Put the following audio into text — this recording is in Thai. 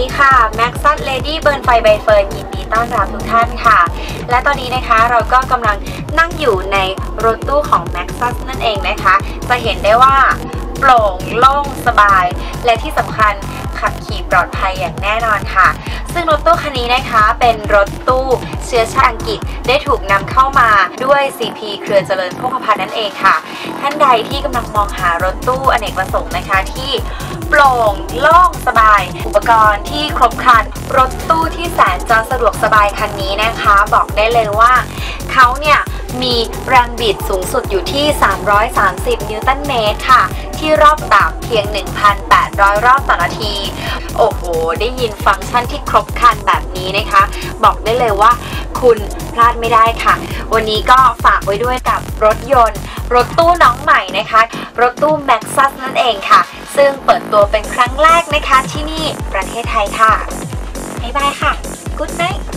ดีค่ะแม็กซัสเลดี้เบิร์นไฟใบเฟิร์นยินดีต้อนรับทุกท่านค่ะ และตอนนี้นะคะเราก็กำลังนั่งอยู่ในรถตู้ของแม็กซัสนั่นเองนะคะ จะเห็นได้ว่าโปร่งโล่งสบาย และที่สำคัญ ปลอดภัยอย่างแน่นอนค่ะ ซึ่งรถตู้คันนี้นะคะเป็นรถตู้เชื้อชาติอังกฤษได้ถูกนำเข้ามาด้วย CP เครือเจริญโภคภัณฑ์นั่นเองค่ะ ท่านใดที่กำลังมองหารถตู้อเนกประสงค์นะคะที่โปร่งโล่งสบาย อุปกรณ์ที่ครบครัน รถตู้ที่แสนจะสะดวกสบายคันนี้นะคะ บอกได้เลยว่าเขาเนี่ยมีแรงบิดสูงสุดอยู่ที่ 330 นิวตันเมตรค่ะ ที่รอบต่ำเพียง 1,800 รอบต่อนาที โอ้โห ได้ยินฟังก์ชันที่ครบครันแบบนี้นะคะ บอกได้เลยว่าคุณพลาดไม่ได้ค่ะ วันนี้ก็ฝากไว้ด้วยกับรถยนต์ รถตู้น้องใหม่นะคะ รถตู้แม็กซัสนั่นเองค่ะ ซึ่งเปิดตัวเป็นครั้งแรกนะคะที่นี่ประเทศไทยค่ะ บ๊ายบายค่ะ Good night